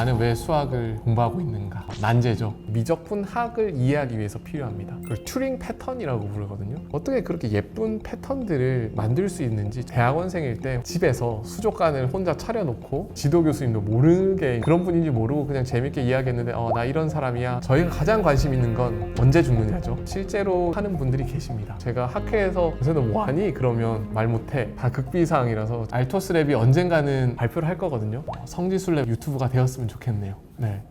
나는 왜 수학을 공부하고 있는가? 난제죠. 미적분 학을 이해하기 위해서 필요합니다. 그걸 튜링 패턴이라고 부르거든요. 어떻게 그렇게 예쁜 패턴들을 만들 수 있는지 대학원생일 때 집에서 수족관을 혼자 차려놓고 지도 교수님도 모르게 그런 분인지 모르고 그냥 재밌게 이야기했는데 어, 나 이런 사람이야. 저희가 가장 관심 있는 건 언제 죽느냐죠. 실제로 하는 분들이 계십니다. 제가 학회에서 요새는 뭐하니? 그러면 말 못해. 다 극비사항이라서 알토스 랩이 언젠가는 발표를 할 거거든요. 어, 성지순 랩 유튜브가 되었으면 좋겠네요. 네.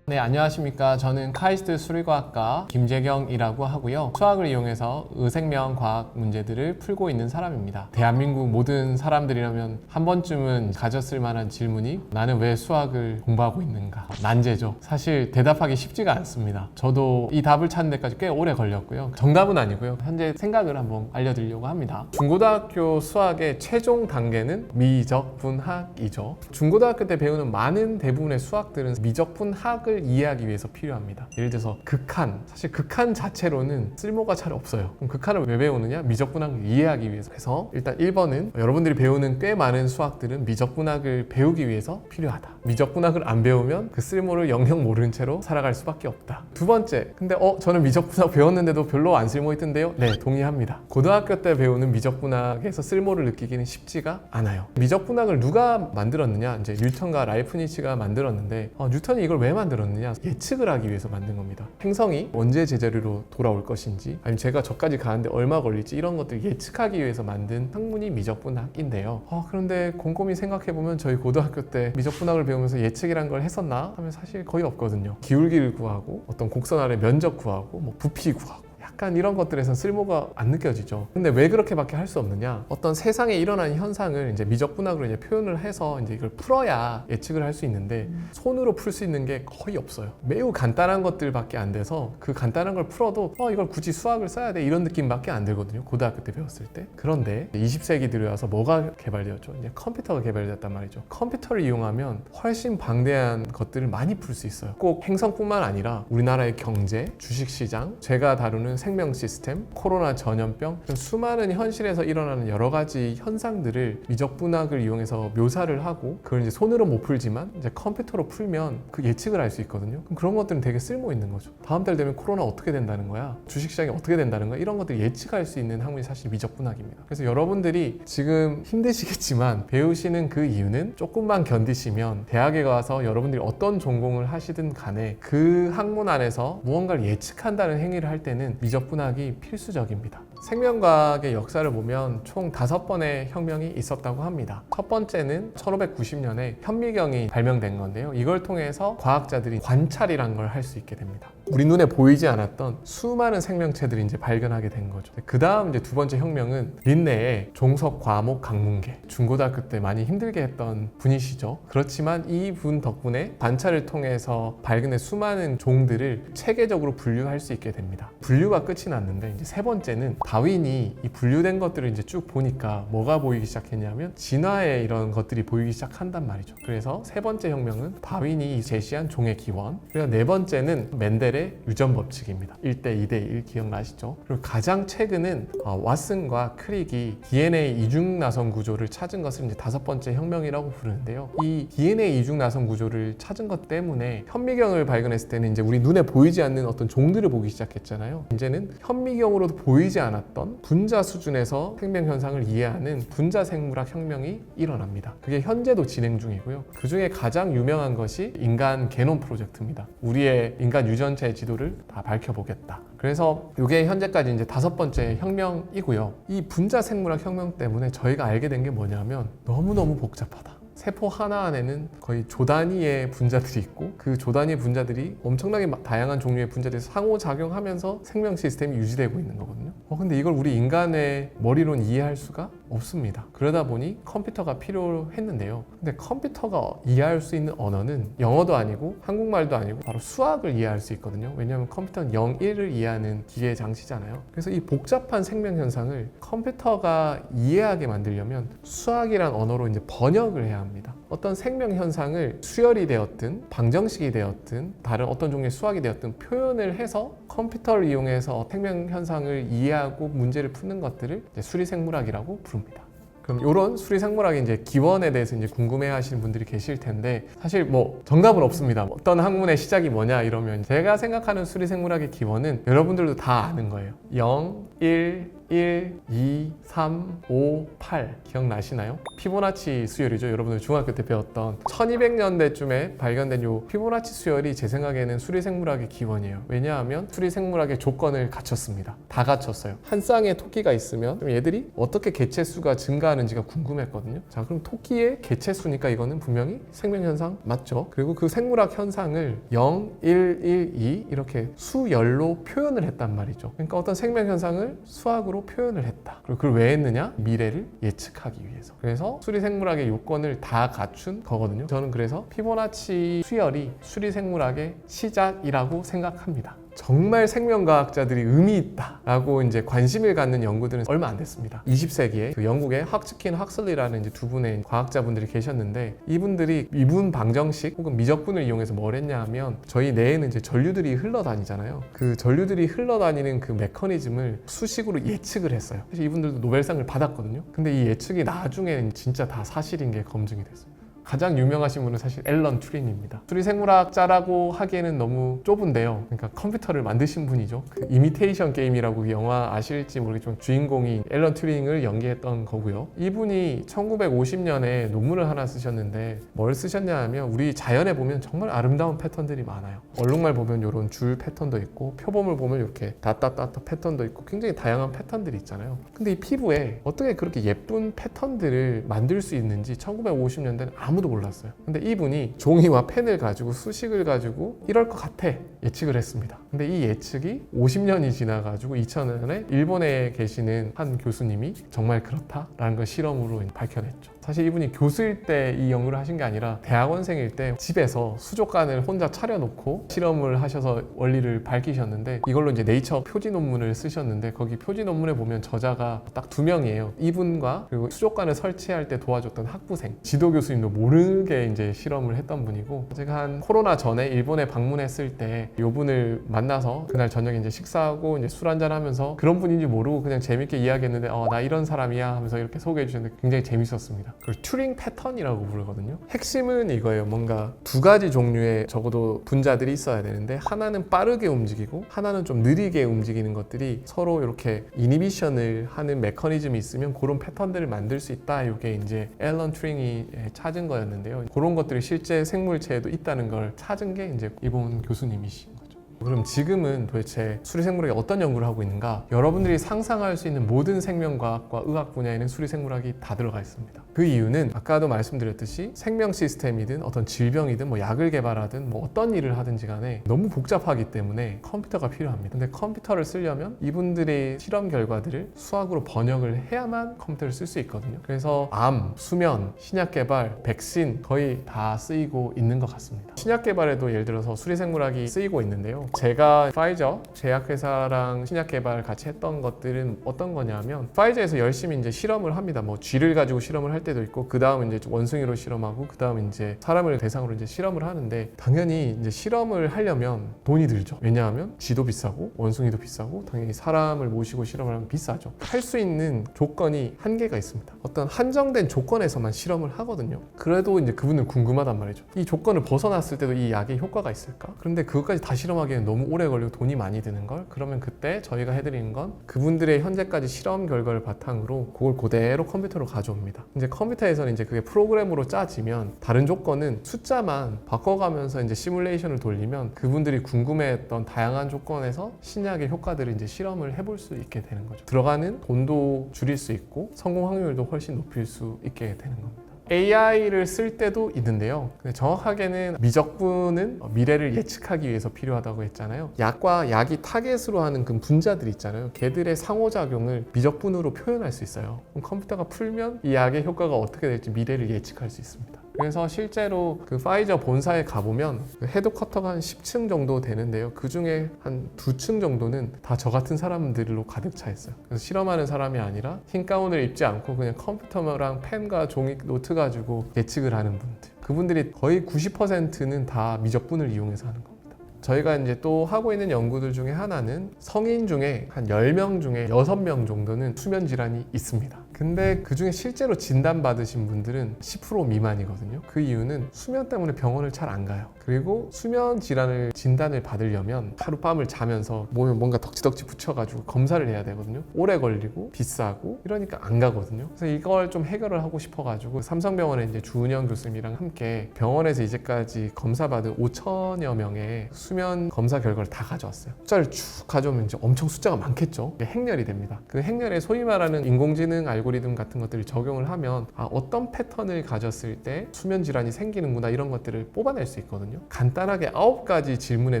네, 안녕하십니까. 저는 카이스트 수리과학과 김재경이라고 하고요. 수학을 이용해서 의생명 과학 문제들을 풀고 있는 사람입니다. 대한민국 모든 사람들이라면 한 번쯤은 가졌을 만한 질문이 나는 왜 수학을 공부하고 있는가? 난제죠. 사실 대답하기 쉽지가 않습니다. 저도 이 답을 찾는 데까지 꽤 오래 걸렸고요. 정답은 아니고요. 현재 생각을 한번 알려드리려고 합니다. 중고등학교 수학의 최종 단계는 미적분학이죠. 중고등학교 때 배우는 많은 대부분의 수학들은 미적분학을 이해하기 위해서 필요합니다. 예를 들어서 극한, 사실 극한 자체로는 쓸모가 잘 없어요. 그럼 극한을 왜 배우느냐? 미적분학을 이해하기 위해서. 그래서 일단 1번은 여러분들이 배우는 꽤 많은 수학들은 미적분학을 배우기 위해서 필요하다. 미적분학을 안 배우면 그 쓸모를 영영 모르는 채로 살아갈 수밖에 없다. 두 번째, 근데 어 저는 미적분학 배웠는데도 별로 안 쓸모 있던데요? 네, 동의합니다. 고등학교 때 배우는 미적분학에서 쓸모를 느끼기는 쉽지가 않아요. 미적분학을 누가 만들었느냐? 이제 뉴턴과 라이프니치가 만들었는데 어, 뉴턴이 이걸 왜 만들었 느냐? 예측을 하기 위해서 만든 겁니다. 행성이 언제 제자리로 돌아올 것인지, 아니면 제가 저까지 가는데 얼마 걸릴지 이런 것들을 예측하기 위해서 만든 학문이 미적분학인데요. 어, 그런데 곰곰이 생각해 보면 저희 고등학교 때 미적분학을 배우면서 예측이란 걸 했었나 하면 사실 거의 없거든요. 기울기를 구하고 어떤 곡선 아래 면적 구하고 뭐 부피 구하고 약간 이런 것들에선 쓸모가 안 느껴지죠. 근데 왜 그렇게밖에 할 수 없느냐? 어떤 세상에 일어나는 현상을 이제 미적분학으로 이제 표현을 해서 이제 이걸 풀어야 예측을 할 수 있는데 손으로 풀 수 있는 게 거의 없어요. 매우 간단한 것들밖에 안 돼서 그 간단한 걸 풀어도 어 이걸 굳이 수학을 써야 돼 이런 느낌밖에 안 들거든요. 고등학교 때 배웠을 때. 그런데 20세기 들어와서 뭐가 개발되었죠? 이제 컴퓨터가 개발됐단 말이죠. 컴퓨터를 이용하면 훨씬 방대한 것들을 많이 풀 수 있어요. 꼭 행성뿐만 아니라 우리나라의 경제, 주식시장, 제가 다루는 생명 시스템, 코로나 전염병, 수많은 현실에서 일어나는 여러 가지 현상들을 미적분학을 이용해서 묘사를 하고 그걸 이제 손으로 못 풀지만 이제 컴퓨터로 풀면 그 예측을 할 수 있거든요. 그럼 그런 것들은 되게 쓸모 있는 거죠. 다음 달 되면 코로나 어떻게 된다는 거야? 주식시장이 어떻게 된다는 거야? 이런 것들 예측할 수 있는 학문이 사실 미적분학입니다. 그래서 여러분들이 지금 힘드시겠지만 배우시는 그 이유는 조금만 견디시면 대학에 가서 여러분들이 어떤 전공을 하시든 간에 그 학문 안에서 무언가를 예측한다는 행위를 할 때는 미적 분학이 필수적입니다. 생명과학의 역사를 보면 총 다섯 번의 혁명이 있었다고 합니다. 첫 번째는 1590년에 현미경이 발명된 건데요. 이걸 통해서 과학자들이 관찰이란 걸 할 수 있게 됩니다. 우리 눈에 보이지 않았던 수많은 생명체들이 이제 발견하게 된 거죠. 그 다음 이제 두 번째 혁명은 린네의 종석 과목 강문계. 중고등학교 때 많이 힘들게 했던 분이시죠. 그렇지만 이 분 덕분에 관찰을 통해서 발견된 수많은 종들을 체계적으로 분류할 수 있게 됩니다. 분류가 끝이 났는데 이제 세 번째는 다윈이 이 분류된 것들을 이제 쭉 보니까 뭐가 보이기 시작했냐면 진화의 이런 것들이 보이기 시작한단 말이죠. 그래서 세 번째 혁명은 다윈이 제시한 종의 기원. 그리고 네 번째는 맨델의 유전 법칙입니다. 1대 2대 1 기억나시죠? 그리고 가장 최근은 어, 왓슨과 크릭이 DNA 이중 나선 구조를 찾은 것을 이제 다섯 번째 혁명이라고 부르는데요. 이 DNA 이중 나선 구조를 찾은 것 때문에 현미경을 발견했을 때는 이제 우리 눈에 보이지 않는 어떤 종들을 보기 시작했잖아요. 이제는 현미경으로도 보이지 않 았던 분자 수준에서 생명 현상을 이해하는 분자 생물학 혁명이 일어납니다. 그게 현재도 진행 중이고요. 그 중에 가장 유명한 것이 인간 게놈 프로젝트입니다. 우리의 인간 유전체 지도를 다 밝혀보겠다. 그래서 이게 현재까지 이제 다섯 번째 혁명이고요. 이 분자 생물학 혁명 때문에 저희가 알게 된 게 뭐냐면 너무너무 복잡하다. 세포 하나 안에는 거의 조 단위의 분자들이 있고 그 조 단위의 분자들이 엄청나게 마- 다양한 종류의 분자들이 상호작용하면서 생명 시스템이 유지되고 있는 거거든요. 어, 근데 이걸 우리 인간의 머리로는 이해할 수가 없습니다. 그러다 보니 컴퓨터가 필요했는데요. 근데 컴퓨터가 이해할 수 있는 언어는 영어도 아니고 한국말도 아니고 바로 수학을 이해할 수 있거든요. 왜냐하면 컴퓨터는 0, 1을 이해하는 기계 장치잖아요. 그래서 이 복잡한 생명 현상을 컴퓨터가 이해하게 만들려면 수학이란 언어로 이제 번역을 해야 합니다. 어떤 생명 현상을 수열이 되었든 방정식이 되었든 다른 어떤 종류의 수학이 되었든 표현을 해서 컴퓨터를 이용해서 생명 현상을 이해하고 문제를 푸는 것들을 수리생물학이라고 부릅니다. 그럼 이런 수리생물학의 이제 기원에 대해서 이제 궁금해하시는 분들이 계실 텐데 사실 뭐 정답은 없습니다. 어떤 학문의 시작이 뭐냐 이러면 제가 생각하는 수리생물학의 기원은 여러분들도 다 아는 거예요. 0, 1, 1, 2, 3, 5, 8 기억나시나요? 피보나치 수열이죠. 여러분들 중학교 때 배웠던 1200년대쯤에 발견된 요 피보나치 수열이 제 생각에는 수리생물학의 기원이에요. 왜냐하면 수리생물학의 조건을 갖췄습니다. 다 갖췄어요. 한 쌍의 토끼가 있으면 그럼 얘들이 어떻게 개체 수가 증가하는지가 궁금했거든요. 자, 그럼 토끼의 개체 수니까 이거는 분명히 생명 현상 맞죠? 그리고 그 생물학 현상을 0, 1, 1, 2 이렇게 수열로 표현을 했단 말이죠. 그러니까 어떤 생명 현상을 수학으로 표현을 했다. 그리고 그걸 왜 했느냐? 미래를 예측하기 위해서. 그래서 수리생물학의 요건을 다 갖춘 거거든요. 저는 그래서 피보나치 수열이 수리생물학의 시작이라고 생각합니다. 정말 생명과학자들이 의미 있다라고 이제 관심을 갖는 연구들은 얼마 안 됐습니다. 20세기에 그 영국의 학츠킨 학슬리라는 이제 두 분의 과학자분들이 계셨는데 이분들이 미분 방정식 혹은 미적분을 이용해서 뭘 했냐 하면 저희 뇌에는 이제 전류들이 흘러다니잖아요. 그 전류들이 흘러다니는 그 메커니즘을 수식으로 예측을 했어요. 사실 이분들도 노벨상을 받았거든요. 근데 이 예측이 나중에는 진짜 다 사실인 게 검증이 됐어요. 가장 유명하신 분은 사실 앨런 튜링입니다. 수리 생물학자라고 하기에는 너무 좁은데요. 그러니까 컴퓨터를 만드신 분이죠. 그 이미테이션 게임이라고 그 영화 아실지 모르겠지만 주인공이 앨런 튜링을 연기했던 거고요. 이분이 1950년에 논문을 하나 쓰셨는데 뭘 쓰셨냐 하면 우리 자연에 보면 정말 아름다운 패턴들이 많아요. 얼룩말 보면 이런 줄 패턴도 있고 표범을 보면 이렇게 다따따따 패턴도 있고 굉장히 다양한 패턴들이 있잖아요. 근데 이 피부에 어떻게 그렇게 예쁜 패턴들을 만들 수 있는지 1950년대는 아무 도 몰랐어요. 근데 이분이 종이와 펜을 가지고 수식을 가지고 이럴 것 같아 예측을 했습니다. 근데 이 예측이 50년이 지나가지고 2000년에 일본에 계시는 한 교수님이 정말 그렇다라는 걸 실험으로 밝혀냈죠. 사실 이분이 교수일 때 이 연구를 하신 게 아니라 대학원생일 때 집에서 수족관을 혼자 차려놓고 실험을 하셔서 원리를 밝히셨는데 이걸로 이제 네이처 표지 논문을 쓰셨는데 거기 표지 논문에 보면 저자가 딱 두 명이에요. 이분과 그리고 수족관을 설치할 때 도와줬던 학부생 지도 교수님도 모르게 이제 실험을 했던 분이고 제가 한 코로나 전에 일본에 방문했을 때 이 분을 만나서 그날 저녁에 이제 식사하고 이제 술 한잔 하면서 그런 분인지 모르고 그냥 재밌게 이야기했는데 어 나 이런 사람이야 하면서 이렇게 소개해 주셨는데 굉장히 재밌었습니다. 그걸 튜링 패턴이라고 부르거든요. 핵심은 이거예요. 뭔가 두 가지 종류의 적어도 분자들이 있어야 되는데 하나는 빠르게 움직이고 하나는 좀 느리게 움직이는 것들이 서로 이렇게 이니비션을 하는 메커니즘이 있으면 그런 패턴들을 만들 수 있다. 이게 이제 앨런 튜링이 찾은 거였는데요. 그런 것들이 실제 생물체에도 있다는 걸 찾은 게 이제 이번 교수님이신. 그럼 지금은 도대체 수리생물학이 어떤 연구를 하고 있는가? 여러분들이 상상할 수 있는 모든 생명과학과 의학 분야에는 수리생물학이 다 들어가 있습니다. 그 이유는 아까도 말씀드렸듯이 생명 시스템이든 어떤 질병이든 뭐 약을 개발하든 뭐 어떤 일을 하든지 간에 너무 복잡하기 때문에 컴퓨터가 필요합니다. 근데 컴퓨터를 쓰려면 이분들의 실험 결과들을 수학으로 번역을 해야만 컴퓨터를 쓸 수 있거든요. 그래서 암, 수면, 신약 개발, 백신 거의 다 쓰이고 있는 것 같습니다. 신약 개발에도 예를 들어서 수리생물학이 쓰이고 있는데요. 제가 파이저 제약회사랑 신약 개발 같이 했던 것들은 어떤 거냐면 파이저에서 열심히 이제 실험을 합니다. 뭐 쥐를 가지고 실험을 할 때도 있고 그 다음 이제 원숭이로 실험하고 그 다음 이제 사람을 대상으로 이제 실험을 하는데 당연히 이제 실험을 하려면 돈이 들죠. 왜냐하면 쥐도 비싸고 원숭이도 비싸고 당연히 사람을 모시고 실험을 하면 비싸죠. 할 수 있는 조건이 한계가 있습니다. 어떤 한정된 조건에서만 실험을 하거든요. 그래도 이제 그분은 궁금하단 말이죠. 이 조건을 벗어났을 때도 이 약에 효과가 있을까? 그런데 그것까지 다 실험하기에는 너무 오래 걸리고 돈이 많이 드는 걸 그러면 그때 저희가 해드리는 건 그분들의 현재까지 실험 결과를 바탕으로 그걸 그대로 컴퓨터로 가져옵니다. 이제 컴퓨터에서는 이제 그게 프로그램으로 짜지면 다른 조건은 숫자만 바꿔가면서 이제 시뮬레이션을 돌리면 그분들이 궁금해했던 다양한 조건에서 신약의 효과들을 이제 실험을 해볼 수 있게 되는 거죠. 들어가는 돈도 줄일 수 있고 성공 확률도 훨씬 높일 수 있게 되는 겁니다. AI를 쓸 때도 있는데요. 정확하게는 미적분은 미래를 예측하기 위해서 필요하다고 했잖아요. 약과 약이 타겟으로 하는 그 분자들 있잖아요. 걔들의 상호작용을 미적분으로 표현할 수 있어요. 그럼 컴퓨터가 풀면 이 약의 효과가 어떻게 될지 미래를 예측할 수 있습니다. 그래서 실제로 그 파이저 본사에 가보면 그 헤드쿼터가 한 10층 정도 되는데요. 그 중에 한 두 층 정도는 다 저 같은 사람들로 가득 차 있어요. 그래서 실험하는 사람이 아니라 흰 가운을 입지 않고 그냥 컴퓨터랑 펜과 종이 노트 가지고 예측을 하는 분들. 그분들이 거의 90%는 다 미적분을 이용해서 하는 겁니다. 저희가 이제 또 하고 있는 연구들 중에 하나는 성인 중에 한 10명 중에 6명 정도는 수면 질환이 있습니다. 근데 그 중에 실제로 진단받으신 분들은 10% 미만이거든요. 그 이유는 수면 때문에 병원을 잘 안 가요. 그리고 수면 질환을 진단을 받으려면 하룻밤을 자면서 몸에 뭔가 덕지덕지 붙여가지고 검사를 해야 되거든요. 오래 걸리고 비싸고 이러니까 안 가거든요. 그래서 이걸 좀 해결을 하고 싶어가지고 삼성병원에 이제 주은영 교수님이랑 함께 병원에서 이제까지 검사받은 5천여 명의 수면 검사 결과를 다 가져왔어요. 숫자를 쭉 가져오면 이제 엄청 숫자가 많겠죠. 이게 행렬이 됩니다. 그 행렬에 소위 말하는 인공지능 알고 리즘 같은 것들을 적용을 하면 아, 어떤 패턴을 가졌을 때 수면 질환이 생기는구나 이런 것들을 뽑아낼 수 있거든요. 간단하게 아홉 가지 질문에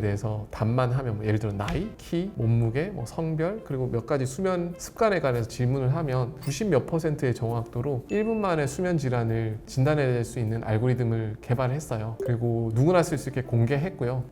대해서 답만 하면 뭐 예를 들어 나이, 키, 몸무게, 뭐 성별 그리고 몇 가지 수면 습관에 관해서 질문을 하면 90 몇 퍼센트의 정확도로 1분 만에 수면 질환을 진단해낼 수 있는 알고리즘을 개발했어요. 그리고 누구나 쓸 수 있게 공개했고요.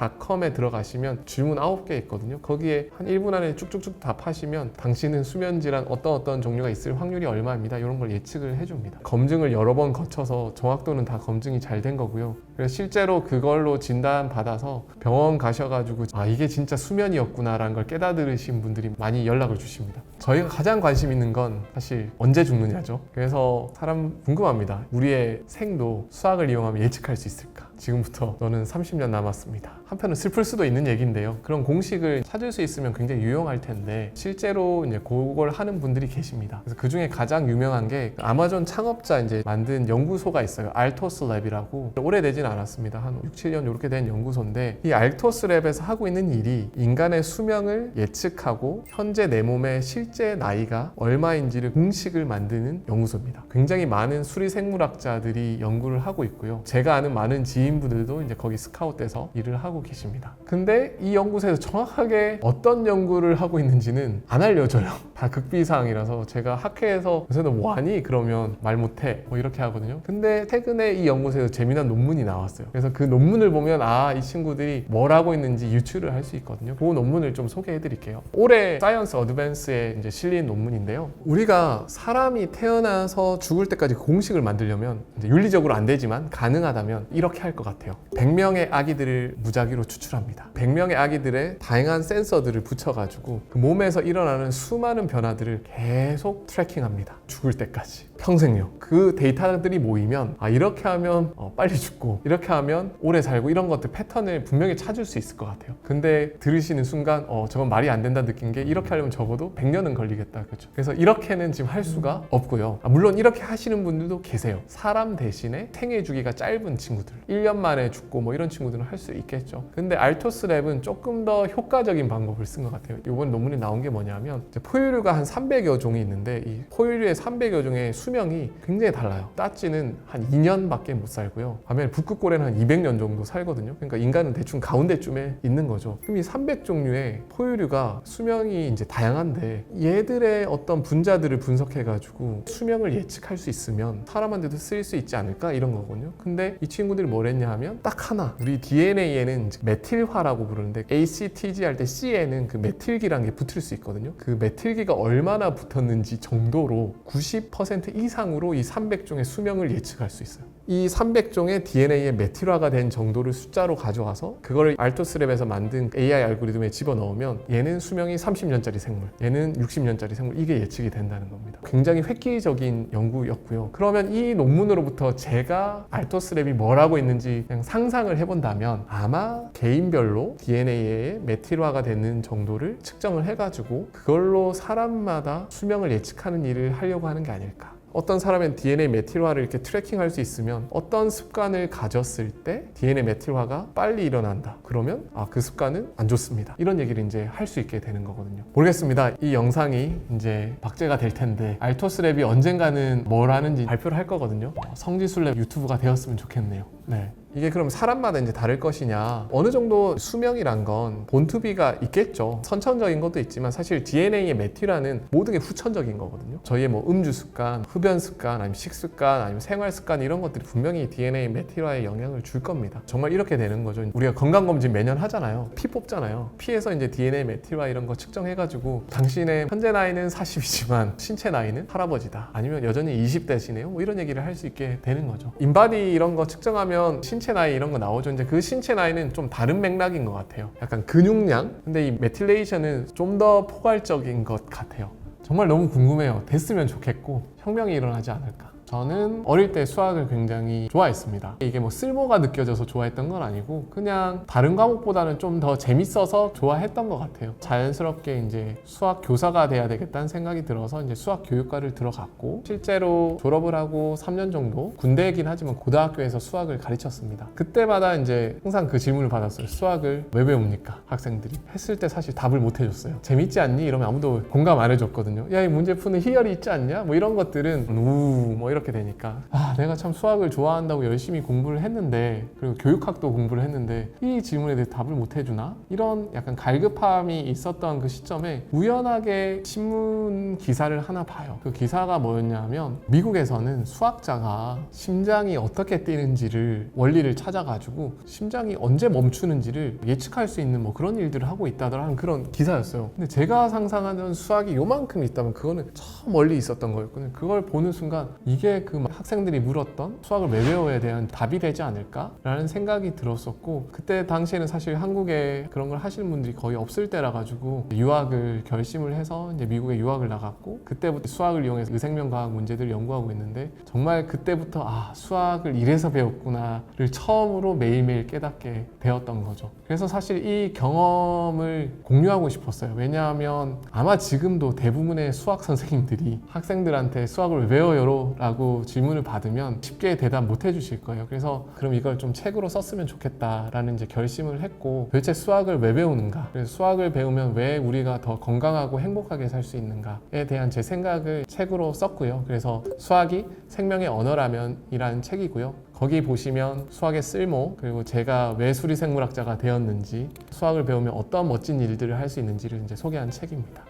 sleep-math.com에 들어가시면 질문 9개 있거든요. 거기에 한 1분 안에 쭉쭉쭉 답하시면 당신은 수면 질환 어떤 어떤 종류가 있을 확률이 얼마입니다. 이런 걸 예측을 해줍니다. 검증을 여러 번 거쳐서 정확도는 다 검증이 잘 된 거고요. 그래서 실제로 그걸로 진단 받아서 병원 가셔가지고 아 이게 진짜 수면이었구나라는 걸 깨달으신 분들이 많이 연락을 주십니다. 저희가 가장 관심 있는 건 사실 언제 죽느냐죠. 그래서 사람 궁금합니다. 우리의 생도 수학을 이용하면 예측할 수 있을까? 지금부터 너는 30년 남았습니다. 한편은 슬플 수도 있는 얘기인데요. 그런 공식을 찾을 수 있으면 굉장히 유용할 텐데 실제로 이제 그걸 하는 분들이 계십니다. 그래서 그 중에 가장 유명한 게 아마존 창업자 이제 만든 연구소가 있어요. 알토스 랩이라고 오래되진 않았습니다. 한 6, 7년 이렇게 된 연구소인데 이 알토스 랩에서 하고 있는 일이 인간의 수명을 예측하고 현재 내 몸의 실제 나이가 얼마인지를 공식을 만드는 연구소입니다. 굉장히 많은 수리 생물학자들이 연구를 하고 있고요. 제가 아는 많은 지인 분들도 이제 거기 스카웃돼서 일을 하고 계십니다. 근데 이 연구소에서 정확하게 어떤 연구를 하고 있는지는 안 알려줘요. 다 극비사항이라서 제가 학회에서 요새는 뭐하니? 그러면 말 못해. 뭐 이렇게 하거든요. 근데 최근에 이 연구소에서 재미난 논문이 나왔어요. 그래서 그 논문을 보면 아, 이 친구들이 뭘 하고 있는지 유추를 할 수 있거든요. 그 논문을 좀 소개해 드릴게요. 올해 사이언스 어드밴스에 이제 실린 논문인데요. 우리가 사람이 태어나서 죽을 때까지 공식을 만들려면 윤리적으로 안 되지만 가능하다면 이렇게 할것 같아요. 100명의 아기들을 무작위로 추출합니다. 100명의 아기들의 다양한 센서들을 붙여가지고 그 몸에서 일어나는 수많은 변화들을 계속 트래킹합니다. 죽을 때까지. 평생요. 그 데이터들이 모이면 아 이렇게 하면 어, 빨리 죽고 이렇게 하면 오래 살고 이런 것들 패턴을 분명히 찾을 수 있을 것 같아요. 근데 들으시는 순간 어 저건 말이 안 된다 느낀 게 이렇게 하려면 적어도 100년은 걸리겠다. 그렇죠. 그래서 이렇게는 지금 할 수가 없고요. 아, 물론 이렇게 하시는 분들도 계세요. 사람 대신에 생애 주기가 짧은 친구들. 1년 만에 죽고 뭐 이런 친구들은 할 수 있겠죠. 근데 알토스 랩은 조금 더 효과적인 방법을 쓴 것 같아요. 이번 논문에 나온 게 뭐냐면 포유류가 한 300여 종이 있는데 이 포유류의 300여 종의 수 명이 굉장히 달라요. 따찌는 한 2년밖에 못 살고요. 반면에 북극고래는 한 200년 정도 살거든요. 그러니까 인간은 대충 가운데쯤에 있는 거죠. 그럼 이 300종류의 포유류가 수명이 이제 다양한데 얘들의 어떤 분자들을 분석해가지고 수명을 예측할 수 있으면 사람한테도 쓰일 수 있지 않을까 이런 거거든요. 근데 이 친구들이 뭘 했냐 하면 딱 하나 우리 DNA에는 메틸화라고 부르는데 ACTG 할 때 C에는 그 메틸기라는 게 붙을 수 있거든요. 그 메틸기가 얼마나 붙었는지 정도로 90% 이상으로 이 300종의 수명을 예측할 수 있어요. 이 300종의 DNA의 메틸화가 된 정도를 숫자로 가져와서 그거를 알토스랩에서 만든 AI 알고리즘에 집어넣으면 얘는 수명이 30년짜리 생물, 얘는 60년짜리 생물 이게 예측이 된다는 겁니다. 굉장히 획기적인 연구였고요. 그러면 이 논문으로부터 제가 알토스랩이 뭘 하고 있는지 그냥 상상을 해본다면 아마 개인별로 DNA의 메틸화가 되는 정도를 측정을 해가지고 그걸로 사람마다 수명을 예측하는 일을 하려고 하는 게 아닐까. 어떤 사람은 DNA 메틸화를 이렇게 트래킹할 수 있으면 어떤 습관을 가졌을 때 DNA 메틸화가 빨리 일어난다. 그러면 아 그 습관은 안 좋습니다. 이런 얘기를 이제 할 수 있게 되는 거거든요. 모르겠습니다. 이 영상이 이제 박제가 될 텐데 알토스 랩이 언젠가는 뭘 하는지 발표를 할 거거든요. 어, 성지순 랩 유튜브가 되었으면 좋겠네요. 네. 이게 그럼 사람마다 이제 다를 것이냐? 어느 정도 수명이란 건 본투비가 있겠죠. 선천적인 것도 있지만 사실 DNA의 메티라는 모든 게 후천적인 거거든요. 저희의 뭐 음주 습관 흡연 습관 아니면 식습관 아니면 생활 습관 이런 것들이 분명히 DNA 메티라에 영향을 줄 겁니다. 정말 이렇게 되는 거죠. 우리가 건강검진 매년 하잖아요. 피 뽑잖아요. 피에서 이제 DNA 메티라 이런 거 측정해가지고 당신의 현재 나이는 40이지만 신체 나이는 할아버지다. 아니면 여전히 20대시네요. 뭐 이런 얘기를 할 수 있게 되는 거죠. 인바디 이런 거 측정하면 신체 나이 이런 거 나오죠. 이제 그 신체 나이는 좀 다른 맥락인 것 같아요. 약간 근육량. 근데 이 메틸레이션은 좀 더 포괄적인 것 같아요. 정말 너무 궁금해요. 됐으면 좋겠고 혁명이 일어나지 않을까. 저는 어릴 때 수학을 굉장히 좋아했습니다. 이게 뭐 쓸모가 느껴져서 좋아했던 건 아니고 그냥 다른 과목보다는 좀 더 재밌어서 좋아했던 것 같아요. 자연스럽게 이제 수학 교사가 돼야 되겠다는 생각이 들어서 이제 수학 교육과를 들어갔고 실제로 졸업을 하고 3년 정도 군대이긴 하지만 고등학교에서 수학을 가르쳤습니다. 그때마다 이제 항상 그 질문을 받았어요. 수학을 왜 배웁니까? 학생들이 했을 때 사실 답을 못 해줬어요. 재밌지 않니? 이러면 아무도 공감 안 해줬거든요. 야 이 문제 푸는 희열이 있지 않냐? 뭐 이런 것들은 우뭐 이 렇게 되니까 아 내가 참 수학을 좋아한다고 열심히 공부를 했는데 그리고 교육학도 공부를 했는데 이 질문에 대해 답을 못 해주나? 이런 약간 갈급함이 있었던 그 시점에 우연하게 신문 기사를 하나 봐요. 그 기사가 뭐였냐면 미국에서는 수학자가 심장이 어떻게 뛰는지를 원리를 찾아가지고 심장이 언제 멈추는지를 예측할 수 있는 뭐 그런 일들을 하고 있다더라는 그런 기사였어요. 근데 제가 상상하는 수학이 요만큼 있다면 그거는 저 멀리 있었던 거였거든요. 그걸 보는 순간 이게 그 학생들이 물었던 수학을 왜 배워야 대한 답이 되지 않을까라는 생각이 들었었고 그때 당시에는 사실 한국에 그런 걸 하시는 분들이 거의 없을 때라 가지고 유학을 결심을 해서 이제 미국에 유학을 나갔고 그때부터 수학을 이용해서 의생명과학 문제들을 연구하고 있는데 정말 그때부터 아 수학을 이래서 배웠구나를 처음으로 매일매일 깨닫게 되었던 거죠. 그래서 사실 이 경험을 공유하고 싶었어요. 왜냐하면 아마 지금도 대부분의 수학 선생님들이 학생들한테 수학을 왜 배워요? 라고 질문을 받으면 쉽게 대답 못 해주실 거예요. 그래서 그럼 이걸 좀 책으로 썼으면 좋겠다라는 이제 결심을 했고 도대체 수학을 왜 배우는가? 그래서 수학을 배우면 왜 우리가 더 건강하고 행복하게 살 수 있는가에 대한 제 생각을 책으로 썼고요. 그래서 수학이 생명의 언어라면이라는 책이고요. 거기 보시면 수학의 쓸모 그리고 제가 왜 수리생물학자가 되었는지 수학을 배우면 어떤 멋진 일들을 할 수 있는지를 이제 소개한 책입니다.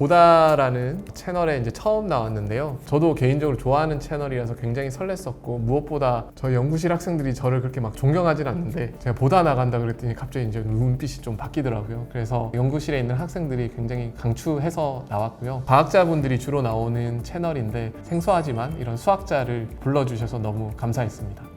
보다라는 채널에 이제 처음 나왔는데요. 저도 개인적으로 좋아하는 채널이라서 굉장히 설렜었고 무엇보다 저희 연구실 학생들이 저를 그렇게 막 존경하진 않는데 제가 보다 나간다 그랬더니 갑자기 이제 눈빛이 좀 바뀌더라고요. 그래서 연구실에 있는 학생들이 굉장히 강추해서 나왔고요. 과학자분들이 주로 나오는 채널인데 생소하지만 이런 수학자를 불러주셔서 너무 감사했습니다.